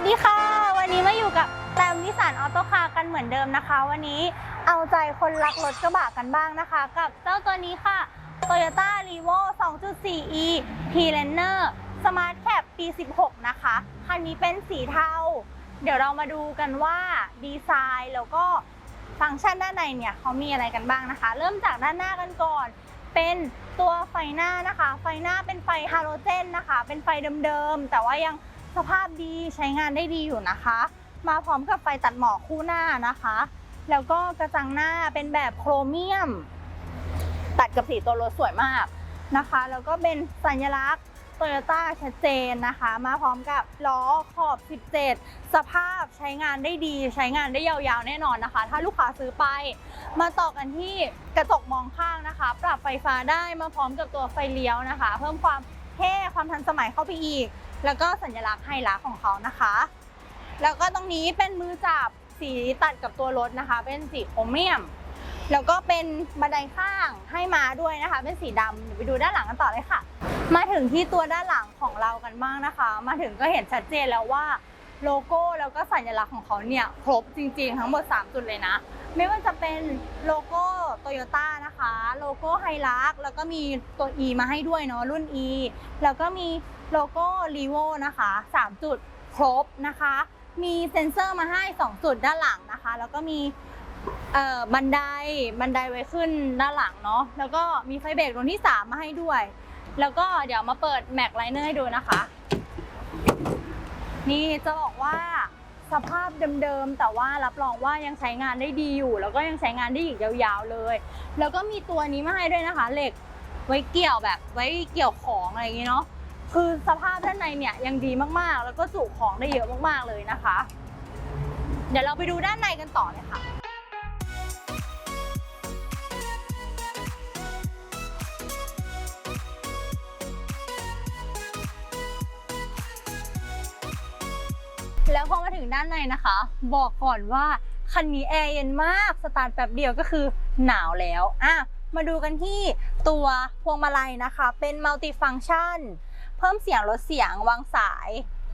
วัสดีค่ะ วันนี้มาอยู่กับแตมนิสสันออโต้คาร์กันเหมือนเดิมนะคะ วันนี้เอาใจคนรักรถกระบะกันบ้างนะคะ กับเจ้าตัวนี้ค่ะ Toyota r e v o 2.4e p l a n n e r Smart Cap ปี 16 นะคะ คันนี้เป็นสีเทา เดี๋ยวเรามาดูกันว่าดีไซน์แล้วก็ฟังก์ชันด้านในเนี่ยเขามีอะไรกันบ้างนะคะ เริ่มจากด้านหน้ากันก่อน เป็นตัวไฟหน้านะคะ ไฟหน้าเป็นไฟฮาโลเจนนะคะ เป็นไฟเดิมๆ แต่ว่ายัง สภาพดีใช้งานได้ดีอยู่นะคะ มาพร้อมกับไฟตัดหมอกคู่หน้านะคะ แล้วก็กระจังหน้าเป็นแบบโครเมียม ตัดกับสีตัวรถสวยมากนะคะ แล้วก็เป็นสัญลักษณ์โตโยต้าชัดเจนนะคะ มาพร้อมกับล้อขอบ 17 สภาพใช้งานได้ดี ใช้งานได้ยาวๆแน่นอนนะคะ ถ้าลูกค้าซื้อไป มาต่อกันที่กระจกมองข้างนะคะ ปรับไฟฟ้าได้มาพร้อมกับตัวไฟเลี้ยวนะคะ เพิ่มความเท่ความทันสมัยเข้าไปอีก แล้วก็สัญลักษณ์ไฮลักของเขานะคะ แล้วก็ตรงนี้เป็นมือจับสีตัดกับตัวรถนะคะ เป็นสีโครเมียม แล้วก็เป็นบันไดข้างให้มาด้วยนะคะ เป็นสีดำเดี๋ยวไปดูด้านหลังกันต่อเลยค่ะ มาถึงที่ตัวด้านหลังของเรากันบ้างนะคะ มาถึงก็เห็นชัดเจนแล้วว่าโลโก้แล้วก็สัญลักษณ์ของเขาเนี่ยครบจริงๆ ทั้งหมด 3 จุดเลยนะ ไม่ว่าจะเป็นโลโก้โตโยต้านะคะ โลโก้ไฮลักแล้วก็มีตัว E มาให้ด้วยเนาะรุ่น E แล้วก็มีโลโก้ r e v o นะคะ3จุดครบนะคะ มีเซ็นเซอร์มาให้ 2 จุดด้านหลังนะคะ แล้วก็มีบันไดบันไดไว้ขึ้นด้านหลังเนาะแล้วก็มีไฟเบรกดวงที่ 3 มาให้ด้วย แล้วก็เดี๋ยวมาเปิดแม็กไลเนอร์ให้ดูนะคะ นี่จะบอกว่า สภาพเดิมๆ แต่ว่ารับรองว่ายังใช้งานได้ดีอยู่ แล้วก็ยังใช้งานได้อีกยาวๆเลย แล้วก็มีตัวนี้มาให้ด้วยนะคะ เหล็กไว้เกี่ยวแบบไว้เกี่ยวของอะไรอย่างงี้เนาะคือสภาพด้านในเนี่ยยังดีมากๆ แล้วก็จุของได้เยอะมากๆเลยนะคะ เดี๋ยวเราไปดูด้านในกันต่อเลยค่ะ แล้วพอมาถึงด้านในนะคะ บอกก่อนว่าคันนี้แอร์เย็นมากสตาร์ทแป๊บเดียวก็คือหนาวแล้วอะมาดูกันที่ตัวพวงมาลัยนะคะ เป็นมัลติฟังชัน เพิ่มเสียงลดเสียงวางสาย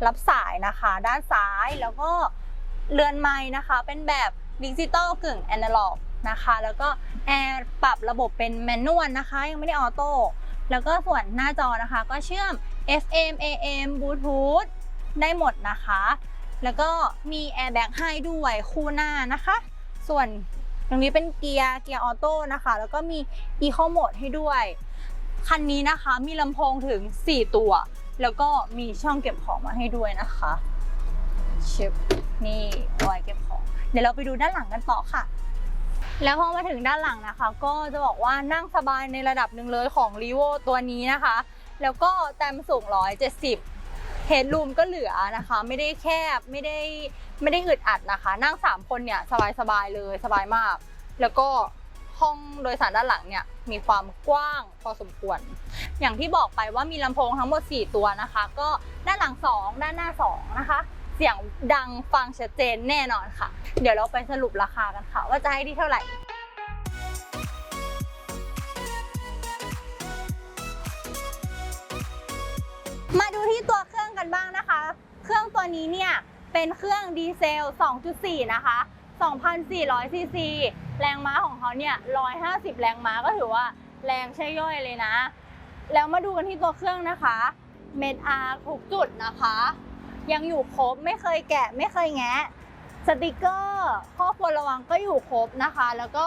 รับสายนะคะ ด้านซ้ายแล้วก็เรือนไม้นะคะ เป็นแบบดิจิตอลกึ่งแอนะล็อกนะคะ แล้วก็แอร์ปรับระบบเป็นแมนนวลนะคะ ยังไม่ได้ออโต้แล้วก็ส่วนหน้าจอนะคะ ก็เชื่อม FM AM Bluetooth ได้หมดนะคะ แล้วก็มีแอร์แบ็กให้ด้วยคู่หน้านะคะ ส่วนตรงนี้เป็นเกียร์เกียร์ออโต้นะคะ แล้วก็มีอีโคโหมดให้ด้วย คันนี้นะคะมีลำโพงถึง 4 ตัว แล้วก็มีช่องเก็บของมาให้ด้วยนะคะชิปนี่เอาไว้เก็บของ เดี๋ยวเราไปดูด้านหลังกันต่อค่ะ แล้วพอมาถึงด้านหลังนะคะ ก็จะบอกว่านั่งสบายในระดับหนึ่งเลยของ r e v o ตัวนี้นะคะ แล้วก็แต้มสูง 170 เฮดรูมก็เหลือนะคะ ไม่ได้แคบไม่ได้ไม่ได้อึดอัดนะคะ นั่ง 3 คนเนี่ยสบายๆเลยสบายมาก แล้วก็ห้องโดยสารด้านหลังเนี่ยมีความกว้างพอสมควร อย่างที่บอกไปว่ามีลำโพงทั้งหมด 4 ตัวนะคะ ก็ด้านหลัง 2 ด้านหน้า 2 นะคะ เสียงดังฟังชัดเจนแน่นอนค่ะ เดี๋ยวเราไปสรุปราคากันค่ะ ว่าจะให้ที่เท่าไหร่มาดูที่ตัว กันบ้างนะคะ เครื่องตัวนี้เนี่ยเป็นเครื่องดีเซล 2.4 นะคะ 2,400 ซีซี แรงม้าของเขาเนี่ย 150 แรงม้าก็ถือว่าแรงใช่ย่อยเลยนะ แล้วมาดูกันที่ตัวเครื่องนะคะ เมดอาร์ทุกจุดนะคะ ยังอยู่ครบไม่เคยแกะไม่เคยแงะ สติกเกอร์ข้อควรระวังก็อยู่ครบนะคะ แล้วก็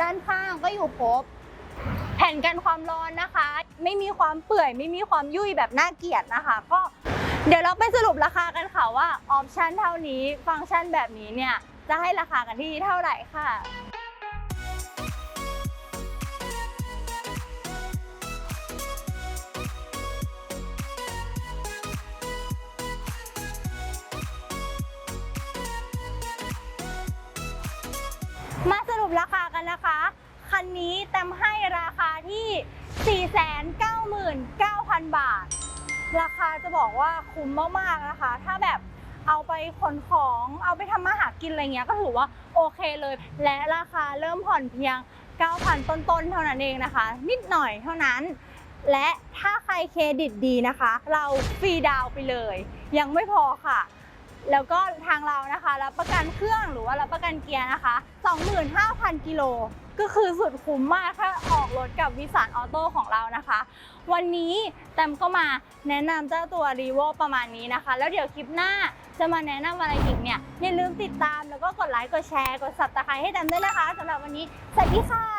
ด้านข้างก็อยู่ครบ แผ่นกันความร้อนนะคะ ไม่มีความเปื่อย ไม่มีความยุ่ยแบบน่าเกลียดนะคะ ก็ เดี๋ยวเราไปสรุปราคากันค่ะว่าออปชันเท่านี้ฟังก์ชันแบบนี้เนี่ย จะให้ราคากันที่เท่าไหร่ค่ะมาสรุปราคากันนะคะ คันนี้เต็มให้ราคาที่ 499,000 บาท ราคาจะบอกว่าคุ้มมากๆนะคะ ถ้าแบบเอาไปขนของเอาไปทำมาหากินอะไรเงี้ยก็ถือว่าโอเคเลย และราคาเริ่มผ่อนเพียง 9,000 ต้นๆ เท่านั้นเองนะคะ นิดหน่อยเท่านั้น และถ้าใครเครดิตดีนะคะ เราฟรีดาวน์ไปเลย ยังไม่พอค่ะ แล้วก็ทางเรานะคะ รับประกันเครื่องหรือว่ารับประกันเกียร์นะคะ 25,000 กิโลก็คือสุดคุ้มมากถ้าออกรถกับวิสานออโต้ของเรานะคะ วันนี้แตมก็มาแนะนำเจ้าตัวรีโวประมาณนี้นะคะ แล้วเดี๋ยวคลิปหน้าจะมาแนะนำอะไรอีกเนี่ยอย่าลืมติดตามแล้วก็กดไลค์กดแชร์กด subscribe ให้แตมด้วยนะคะสำหรับวันนี้สวัสดีค่ะ